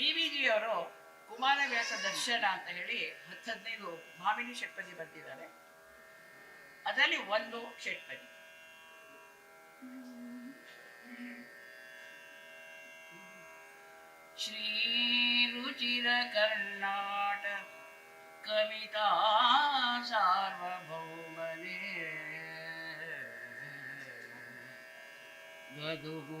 D ಜಿಯವರು Kumaravyasa ದರ್ಶನ ಅಂತ ಹೇಳಿ ಹತ್ತು ಹದಿನೈದು ಮಾವಿನಿ ಷಟ್ಪದಿ ಬರೆದಿದ್ದಾರೆ. ಅದರಲ್ಲಿ ಒಂದು ಷಟ್ಪದಿ ಶ್ರೀ ರುಚಿರ ಕರ್ನಾಟ ಕವಿತಾ ಸಾರ್ವಭೌಮನೇ. ಗದುಗು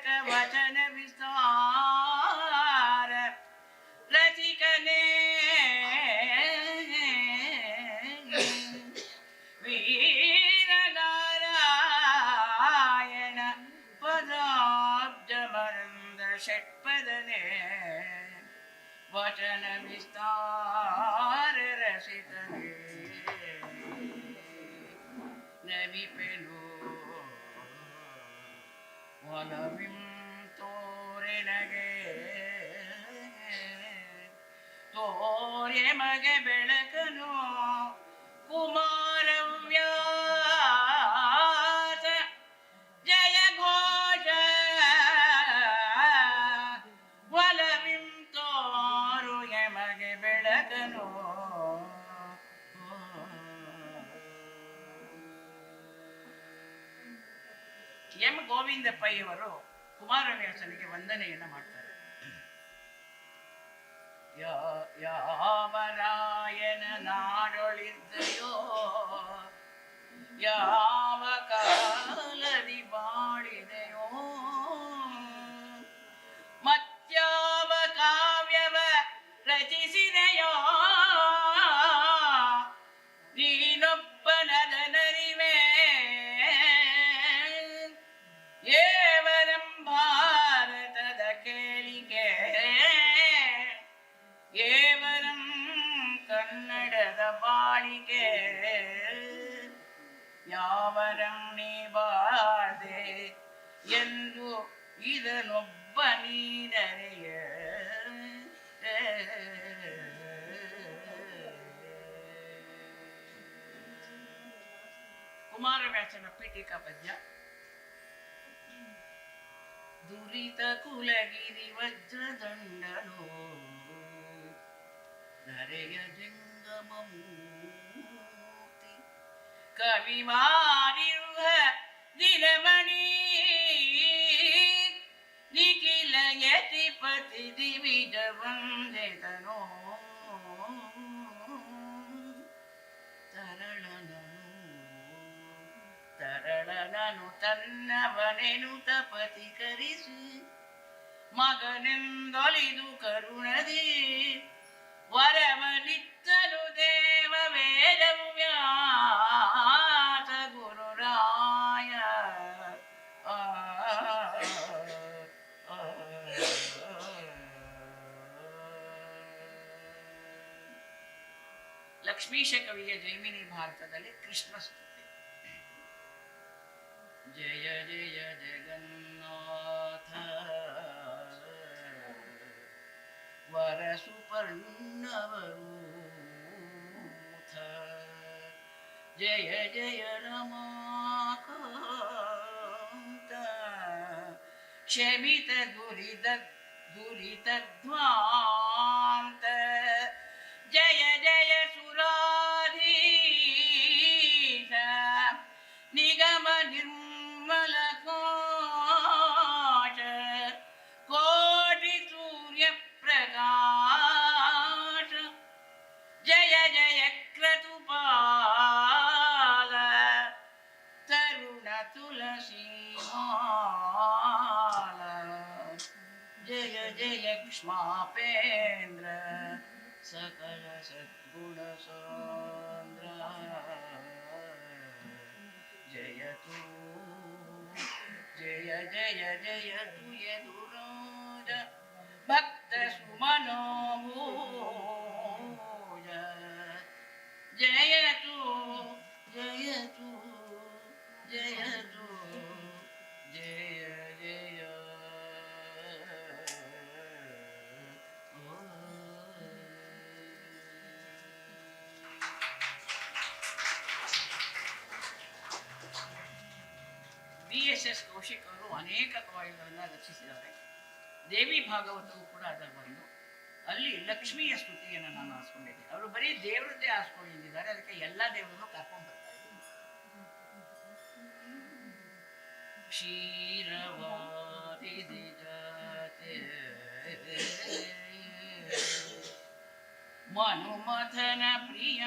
ವಚನ ವಿಸ್ತಾರ ರಸಿಕನೇ ನವಿಪೆನು ಒಲವಿಂ ತೋರೆನಗೆ ತೋರೆ ಮಗೆ ಬೆಳಕನು ಕುಮಾರವ್ಯಾಸ ಗೋವಿಂದ ಪೈಯವರು ಕುಮಾರವ್ಯಾಸನಿಗೆ ವಂದನೆಯನ್ನ ಮಾಡ್ತಾರೆ ಯಾ- ಯಾವ ರಾಯನ ನಾಡೊಳಿದ್ದಯೋ ಯಾವ ಕಾಲದಿ ಎಂದು ಇದನೊಬ್ಬ ನೀನರೆಯ ಕುಮಾರವ್ಯಾಸನ ಪೀಠಿಕಾ ಪದ್ಯ ದುರಿತ ಕುಲಗಿರಿ ವಜ್ರದಂಡನು ನರೆಯ ಜಂಗಮೂರ್ತಿ ಕವಿ ಮಾರಿರುವ ದಿನಮಣಿ ನಿಖಿಲ ಯತಿಪತಿ ದಿವಿಜ ವಂದಿತನೋ ತರಳನನು ತರಳನನು ತನ್ನವನೆನು ತಪತಿಕರಿಸಿ ಮಗನೆಂದೊಲಿದು ಕರುಣದಿ ವರವನಿತ್ತನು ದೇವ ವೇದವು ಲಕ್ಷ್ಮೀಶ ಕವಿಯ ಜೈಮಿನಿ ಭಾರತದಲ್ಲಿ ಕೃಷ್ಣ ಸ್ತುತಿ ಜಯ ಜಯ ಜಗನ್ನಾಥ ವರ ಸುಪರ್ಣವರೂಥ ಜಯ ಜಯ ರಮಾಕಾಂತ ಕ್ಷಮಿತ ದುರಿತ ದುರಿತಧ್ವಾಂತ नृपापेन्द्र सकल सद्गुणसोन्द्र जयतु जय जय जयतु यदु ಎಸ್ ಕೌಶಿಕ್ ಅವರು ಅನೇಕ ಕವಾಯಿಗಳನ್ನು ರಚಿಸಿದ್ದಾರೆ. ದೇವಿ ಭಾಗವತವು ಕೂಡ ಅದರ ಒಂದು. ಅಲ್ಲಿ ಲಕ್ಷ್ಮಿಯ ಸ್ತುತಿಯನ್ನು ನಾನು ಹಾಸ್ಕೊಂಡಿದ್ದೆ ಅವರು ಬರೀ ದೇವರದ್ದೇ ಹಾಸ್ಕೊಂಡಿದ್ದಾರೆ ಅದಕ್ಕೆ ಎಲ್ಲ ದೇವರನ್ನು ಕರ್ಕೊಂಡು ಬರ್ತಾ ಇದ್ದೀನಿ. ಕ್ಷೀರವಾದಿ ಜಾತೆ ಮನುಮಥನ ಪ್ರಿಯ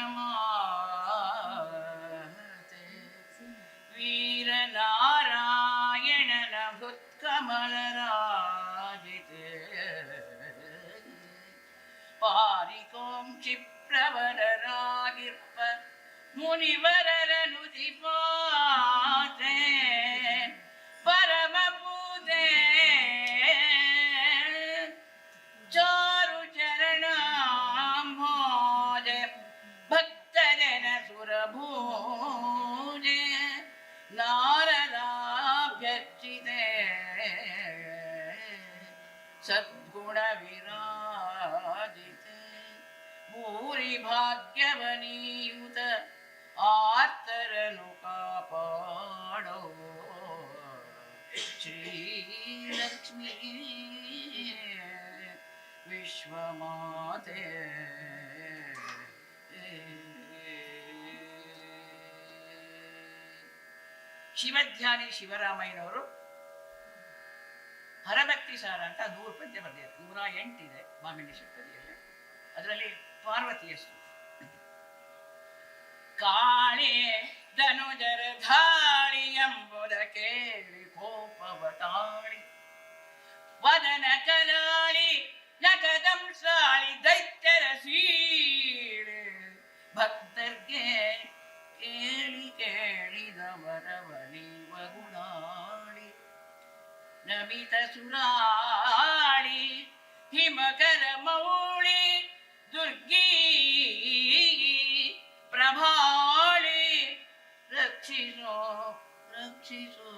பிரபலராகிப்ப முனிவரனுதிபார் ಶ್ರೀಲಕ್ಷ್ಮೀ ವಿಶ್ವಮಾತೆ ಶಿವಧ್ಯಾನಿ ಶಿವರಾಮಯ್ಯನವರು ಹರಭಕ್ತಿ ಸಾರ ಅಂತ ನೂರು ಪದ್ಯ ಬರೆದಿದ್ದಾರೆ. ನೂರ ಎಂಟಿದೆ ಮಾಮಿನಿ ಶಕ್ತಿಯಲ್ಲಿ ಅದರಲ್ಲಿ ಪಾರ್ವತಿಯ ಕಾಳೆ ಧನುಜರ ಧಾಳಿ தாளி வதன கலாளி நகதம் சாலி தைத்தர சீடு. பக்தர்கே கேளி கேளிதமரவணி வகுணாளி நமித சுராளி ஹிமகர மௌளி துர்கி பிரபாளி ரட்சிசோ ரட்சிசோ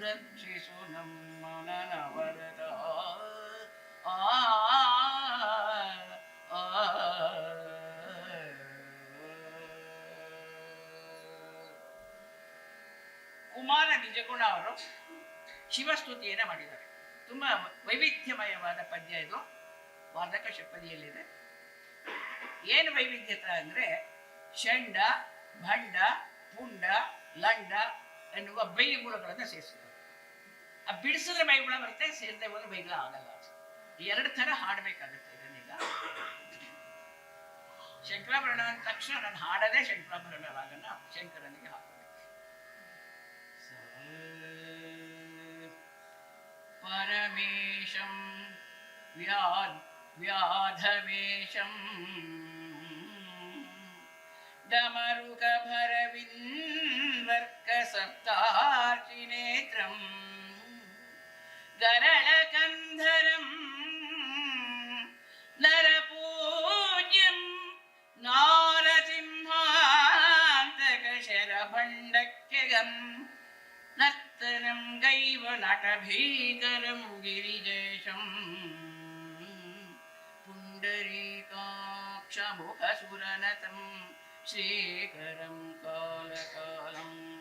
ರಕ್ಷಿಸು ನಮ್ಮ ನನವರದ ಆ ಕುಮಾರ ನಿಜಗುಣ ಅವರು ಶಿವಸ್ತುತಿಯನ್ನು ಮಾಡಿದ್ದಾರೆ ತುಂಬಾ ವೈವಿಧ್ಯಮಯವಾದ ಪದ್ಯ ಇದು ವಾದಕ ಶಪದಿಯಲ್ಲಿದೆ ಏನು ವೈವಿಧ್ಯತೆ ಅಂದ್ರೆ ಷಂಡ ಭಂಡ ಪುಂಡ ಲಂಡ ಎನ್ನುವ ಬೈಗುಳಗಳನ್ನು ಸೇರಿಸಿದ್ದಾರೆ ಆ ಬಿಡಿಸಿದ್ರೆ ಬೈಗುಳ ಬರುತ್ತೆ, ಸೇರದೆ ಹೋದ್ರೆ ಬೈಗುಳ ಆಗಲ್ಲ. ಎರಡು ಥರ ಹಾಡಬೇಕಾಗುತ್ತೆ ಇದನ್ನೀಗ. ಶಂಕರಾಭರಣ ಅಂದ ತಕ್ಷಣ ನಾನು ಹಾಡದೇ ಶಂಕರಾಭರಣ ಶಂಕರನಿಗೆ ಹಾಕಬೇಕು. ಪರಮೇಶಂ ವ್ಯಾ ವ್ಯಾಧವೇಶಂ ಡಮರುಕ गरळकन्धरम् नरपूज्यं नारसिंहान्तकशरभण्डक्यगम् नर्तनं गैव नटभीकरं गिरिजेशम् पुण्डरीकाक्षमुखसुरनतं श्रीकरं कालकालम्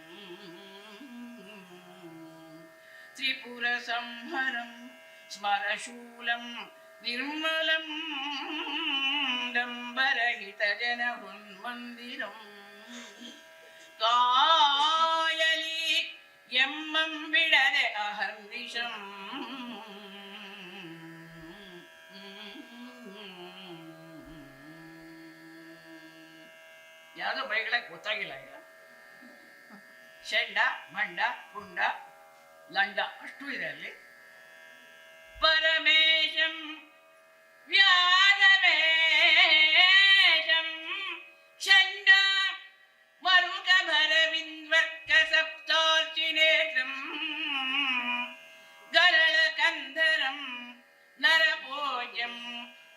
ಪುಂಡರೀಕಾಕ್ಷಮುಖಸುರನತಂ स्मरशूलं निर्मलं डम्बरहितजनहुन्मन्दिरम् ಕಾಯಲಿ ಎಮ್ಮಂ ಬಿಡದೆ ಅಹರ್ನಿಶಂ. ಯಾವುದೋ ಬೈಗಳಕ್ಕೆ ಗೊತ್ತಾಗಿಲ್ಲ ಈಗ. ಶೆಂಡ, ಮಂಡ ಪುಂಡ ಲಂಡ ಅಷ್ಟು ಇದೆ ಅಲ್ಲಿ ಪರಮೇಶಂ ವ್ಯಾದವೇಶಂ ಷಂಡ ಮರುಕ ಭರವಿನ್ವರ್ಕ ಸಪ್ತಾರ್ಚಿನೇತ್ರಂ ಗರಳ ಕಂಧರಂ ನರಭೋಜಂ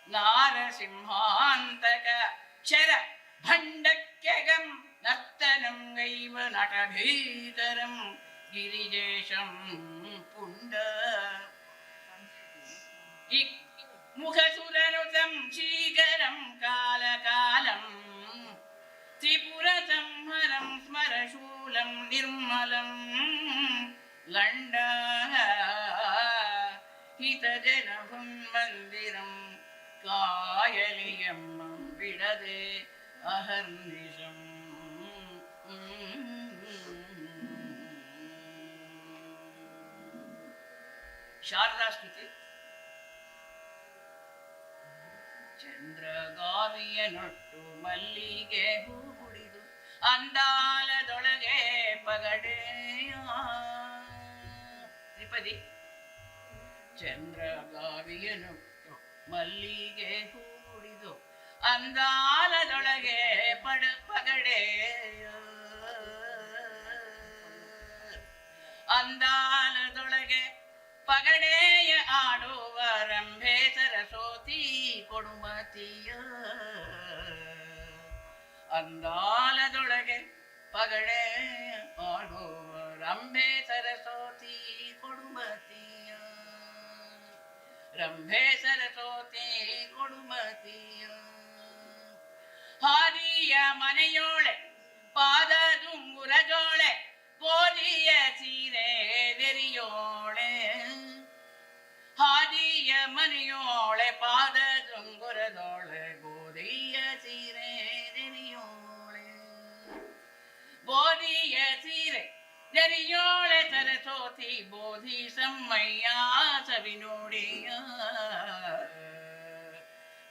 ನಾರಸಿಂಹಾಂತಕ ಶರ ಭಂಡಕ್ ನೃತ್ಯಗಂ ನರ್ತನಂ ಗೈವ ನಟಭೀತರಂ ഗിരിജേഷം പുണ്ട മുഖസുരരുതം ശീകരം കാലകാലം. ത്രിപുരസംഹരം സ്മരശൂലം നിർമ്മലം. ലണ്ട ഹിതജനഭം മന്ദിരം കായലിയം വിടതേ അഹർനിശം. ಶಾರದಾ ಸ್ತುತಿ ಚಂದ್ರಗಾವಿಯ ನೊಟ್ಟು ಮಲ್ಲಿಗೆ ಹೂ ಕುಡಿದು ಅಂದಾಲದೊಳಗೆ ಪಗಡೆಯ ತ್ರಿಪದಿ. ಚಂದ್ರಗಾವಿಯ ನೊಟ್ಟು ಮಲ್ಲಿಗೆ ಹೂ ಕುಡಿದು ಅಂದಾಲದೊಳಗೆ ಪಡ ಪಗಡೆಯ ಅಂದಾಲದೊಳಗೆ ಪಗಡೆಯ ಆಡುವ ರಂಭೆ ಸರಸ್ವತಿ ಕೊಡುಮತಿಯ. ಅಂದಾಲದೊಳಗೆ ಪಗಡೆ ಆಡುವ ರಂಭೆ ಸರಸ್ವತಿ ಕೊಡುಮತಿಯ. ರಂಭೆ ಸರಸ್ವತಿ ಕೊಡುಮತಿಯ. ಹಾದಿಯ ಮನೆಯೋಳೆ, ಪಾದ ದುಂಗುರ ಜೋಳೆ, ಗೋಧಿಯ ಸೀರೆ ನೆರಿಯೋಳೆ மணியோளை பாத சுங்குரதோளை போதிய சீரே தெரியோளே போதிய சீரை தெரியோளை சரசோதி போதி சம்மையா சவினோடைய.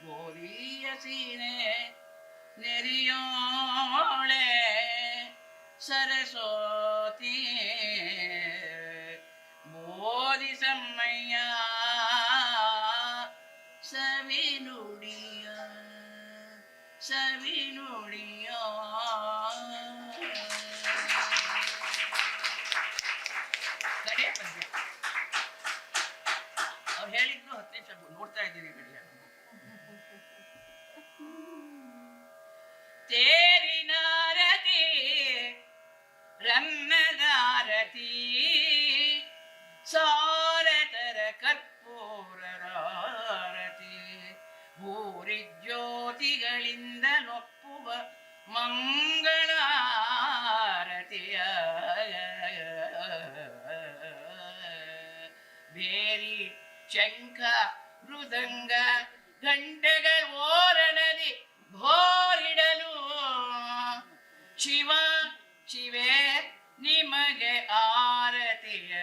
போதிய சீரே நெறியோளே சரசோதி போதி சம்மையா செவினுடைய செவினுடைய ಬೇರಿ ಶಂಖ ಮೃದಂಗ ಗಂಟೆಗಳ ಓರಣದಿ ಭೋರಿಡಲು ಶಿವ ಶಿವೇ ನಿಮಗೆ ಆರತಿಯ